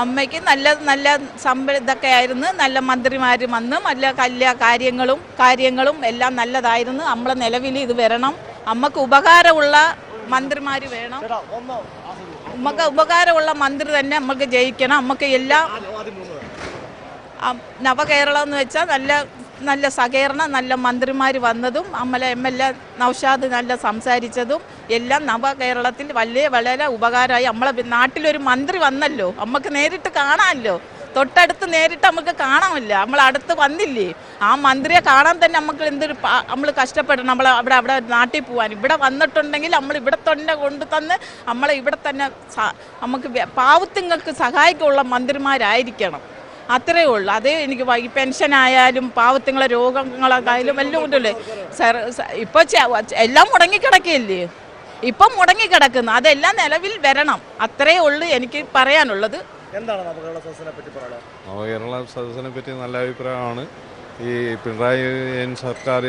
അമ്മയ്ക്ക് നല്ല നല്ല സമ്പ ഇതൊക്കെ ആയിരുന്നു. നല്ല മന്ത്രിമാർ വന്ന് നല്ല കല്യ കാര്യങ്ങളും കാര്യങ്ങളും എല്ലാം നല്ലതായിരുന്നു. നമ്മളെ നിലവിൽ ഇത് വരണം. അമ്മയ്ക്ക് ഉപകാരമുള്ള മന്ത്രിമാർ വേണം. നമുക്ക് ഉപകാരമുള്ള മന്ത്രി തന്നെ നമുക്ക് ജയിക്കണം. നമുക്ക് എല്ലാം നവകേരളം എന്ന് വെച്ചാൽ നല്ല നല്ല സഹകരണം നല്ല മന്ത്രിമാർ വന്നതും അമ്മല എം എൽ എ നൗഷാദ് നല്ല സംസാരിച്ചതും എല്ലാം നവകേരളത്തിൽ വലിയ വളരെ ഉപകാരമായി. നമ്മളെ നാട്ടിലൊരു മന്ത്രി വന്നല്ലോ നമുക്ക് നേരിട്ട് കാണാമല്ലോ തൊട്ടടുത്ത് നേരിട്ട് നമുക്ക് കാണാമല്ല. നമ്മൾ അടുത്ത് വന്നില്ലേ? ആ മന്ത്രിയെ കാണാൻ തന്നെ നമുക്ക് എന്തൊരു നമ്മൾ കഷ്ടപ്പെടണം. നമ്മൾ അവിടെ അവിടെ നാട്ടിൽ പോകാൻ ഇവിടെ വന്നിട്ടുണ്ടെങ്കിൽ നമ്മൾ ഇവിടെ തന്നെ കൊണ്ടു തന്ന് നമ്മളെ ഇവിടെ തന്നെ നമുക്ക് പാവത്തുങ്ങൾക്ക് സഹായിക്കുള്ള മന്ത്രിമാരായിരിക്കണം. അത്രയേ ഉള്ളൂ. അതേ എനിക്ക് ഈ പെൻഷൻ ആയാലും പാവത്തുങ്ങളെ രോഗങ്ങളായാലും എല്ലാം ഉണ്ടല്ലേ? സർ ഇപ്പൊ എല്ലാം മുടങ്ങിക്കിടക്കുകയല്ലേ ഇപ്പം മുടങ്ങിക്കിടക്കുന്നു. അതെല്ലാം നിലവിൽ വരണം. അത്രേ ഉള്ളൂ എനിക്ക് പറയാനുള്ളത്. എന്താണ് നവകേരള സദസ്സിനെ പറ്റി പറയാനുള്ളത്? നവകേരള സദസ്സിനെ പറ്റി നല്ല അഭിപ്രായമാണ്. ഈ പിണറായി വിജയൻ സർക്കാർ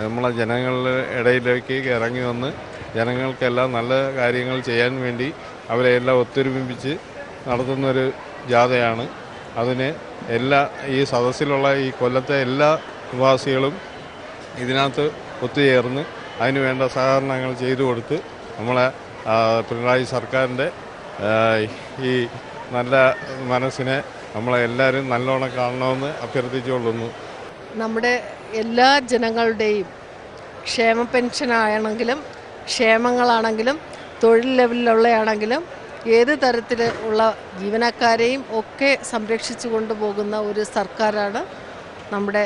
നമ്മളെ ജനങ്ങളുടെ ഇടയിലേക്ക് ഇറങ്ങി വന്ന് ജനങ്ങൾക്കെല്ലാം നല്ല കാര്യങ്ങൾ ചെയ്യാൻ വേണ്ടി അവരെ എല്ലാം ഒത്തൊരുമിപ്പിച്ച് നടത്തുന്നൊരു ജാഥയാണ്. അതിന് എല്ലാ ഈ സദസ്സിലുള്ള ഈ കൊല്ലത്തെ എല്ലാ നിവാസികളും ഇതിനകത്ത് ഒത്തുചേർന്ന് അതിന് വേണ്ട സഹകരണങ്ങൾ ചെയ്തു കൊടുത്ത് നമ്മളെ പിണറായി സർക്കാരിന്റെ ഈ നല്ല മനസ്സിനെ നമ്മളെ എല്ലാവരും നല്ലോണം കാണണമെന്ന് അഭ്യർത്ഥിച്ചുകൊള്ളുന്നു. നമ്മുടെ എല്ലാ ജനങ്ങളുടെയും ക്ഷേമ പെൻഷനാണെങ്കിലും ക്ഷേമങ്ങളാണെങ്കിലും തൊഴിൽ ലെവലിലുള്ളയാണെങ്കിലും ഏത് തരത്തിൽ ഉള്ള ജീവനക്കാരെയും ഒക്കെ സംരക്ഷിച്ചു കൊണ്ടുപോകുന്ന ഒരു സർക്കാരാണ് നമ്മുടെ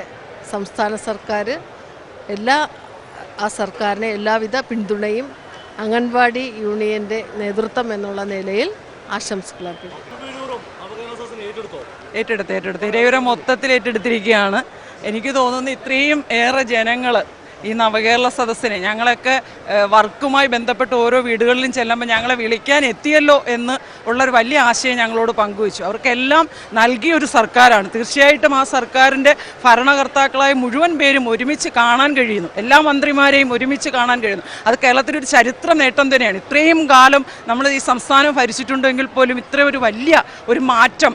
സംസ്ഥാന സർക്കാർ എല്ലാ ആ സർക്കാരിനെ എല്ലാവിധ പിന്തുണയും അംഗൻവാടി യൂണിയന്റെ നേതൃത്വം എന്നുള്ള നിലയിൽ ആശംസകൾ ഏറ്റെടുത്ത് ഏറ്റെടുത്ത്. ഇരയൂരം മൊത്തത്തിൽ ഏറ്റെടുത്തിരിക്കുകയാണ്. എനിക്ക് തോന്നുന്നു ഇത്രയും ഏറെ ജനങ്ങൾ ഈ നവകേരള സദസ്സിനെ ഞങ്ങളൊക്കെ വർക്കുമായി ബന്ധപ്പെട്ട് ഓരോ വീടുകളിലും ചെല്ലുമ്പോൾ ഞങ്ങളെ വിളിക്കാൻ എത്തിയല്ലോ എന്ന് ഉള്ളൊരു വലിയ ആശയം ഞങ്ങളോട് പങ്കുവച്ചു. അവർക്കെല്ലാം നൽകിയൊരു സർക്കാരാണ്. തീർച്ചയായിട്ടും ആ സർക്കാരിന്റെ ഭരണകർത്താക്കളായ മുഴുവൻ പേരും ഒരുമിച്ച് കാണാൻ കഴിയുന്നു. എല്ലാ മന്ത്രിമാരെയും ഒരുമിച്ച് കാണാൻ കഴിയുന്നു. അത് കേരളത്തിലൊരു ചരിത്ര നേട്ടം തന്നെയാണ്. ഇത്രയും കാലം നമ്മൾ ഈ സംസ്ഥാനം ഭരിച്ചിട്ടുണ്ടെങ്കിൽ പോലും ഇത്ര ഒരു വലിയ ഒരു മാറ്റം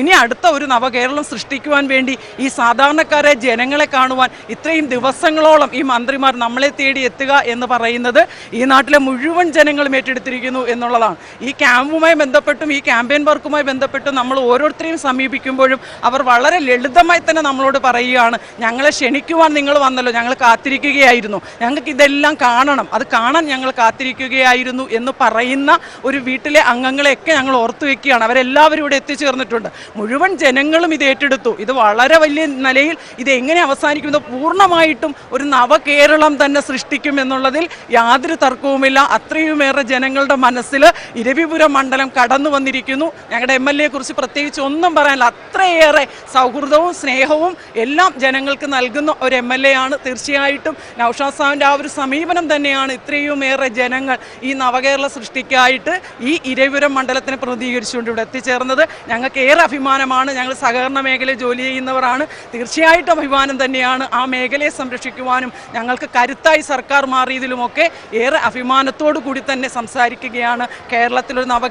ഇനി അടുത്ത ഒരു നവകേരളം സൃഷ്ടിക്കുവാൻ വേണ്ടി ഈ സാധാരണക്കാരെ ജനങ്ങളെ കാണുവാൻ ഇത്രയും ദിവസങ്ങളോളം ഈ മന്ത്രിമാർ നമ്മളെ തേടി എത്തുക എന്ന് പറയുന്നത് ഈ നാട്ടിലെ മുഴുവൻ ജനങ്ങളും ഏറ്റെടുത്തിരിക്കുന്നു എന്നുള്ളതാണ്. ഈ ക്യാമ്പുമായി ബന്ധപ്പെട്ടും ഈ ക്യാമ്പയിൻ വർക്കുമായി ബന്ധപ്പെട്ടും നമ്മൾ ഓരോരുത്തരെയും സമീപിക്കുമ്പോഴും അവർ വളരെ ലളിതമായി തന്നെ നമ്മളോട് പറയുകയാണ് ഞങ്ങളെ ക്ഷണിക്കുവാൻ നിങ്ങൾ വന്നല്ലോ ഞങ്ങൾ കാത്തിരിക്കുകയായിരുന്നു. ഞങ്ങൾക്ക് ഇതെല്ലാം കാണണം. അത് കാണാൻ ഞങ്ങൾ കാത്തിരിക്കുകയായിരുന്നു എന്ന് പറയുന്ന ഒരു വീട്ടിലെ അംഗങ്ങളെയൊക്കെ ഞങ്ങൾ ഓർത്തു വെക്കുകയാണ്. അവരെല്ലാവരും ഇവിടെ എത്തിച്ചേർന്നിട്ടുണ്ട്. മുഴുവൻ ജനങ്ങളും ഇത് ഏറ്റെടുത്തു. ഇത് വളരെ വലിയ നിലയിൽ ഇത് എങ്ങനെ അവസാനിക്കുന്നത് പൂർണമായിട്ടും ഒരു നവകേരളം തന്നെ സൃഷ്ടിക്കും എന്നുള്ളതിൽ യാതൊരു തർക്കവുമില്ല. അത്രയുമേറെ ജനങ്ങളുടെ മനസ്സിൽ ഇരവിപുരം മണ്ഡലം കടന്നു വന്നിരിക്കുന്നു. ഞങ്ങളുടെ എം എൽ പ്രത്യേകിച്ച് ഒന്നും പറയാനില്ല. അത്രയേറെ സൗഹൃദവും സ്നേഹവും എല്ലാം ജനങ്ങൾക്ക് നൽകുന്ന ഒരു എം എൽ എ ആണ്. തീർച്ചയായിട്ടും നൌഷാദ് സാഹിന്റെ ആ ഒരു സമീപനം തന്നെയാണ് ഇത്രയുമേറെ ജനങ്ങൾ ഈ നവകേരള സൃഷ്ടിക്കായിട്ട് ഈ ഇരവിപുരം മണ്ഡലത്തിനെ പ്രതിനിധീകരിച്ചുകൊണ്ട് ഇവിടെ എത്തിച്ചേർന്നത്. ഞങ്ങൾക്ക് ഏറെ അഭിമാനമാണ്. ഞങ്ങൾ സഹകരണ മേഖലയിൽ ജോലി ചെയ്യുന്നവരാണ്. തീർച്ചയായിട്ടും അഭിമാനം തന്നെയാണ് ആ മേഖലയെ സംരക്ഷിക്കുവാനും ഞങ്ങൾക്ക് കരുത്തായി സർക്കാർ മാറിയതിലുമൊക്കെ ഏറെ അഭിമാനത്തോടു കൂടി തന്നെ സംസാരിക്കുകയാണ് കേരളത്തിലൊരു നവകേ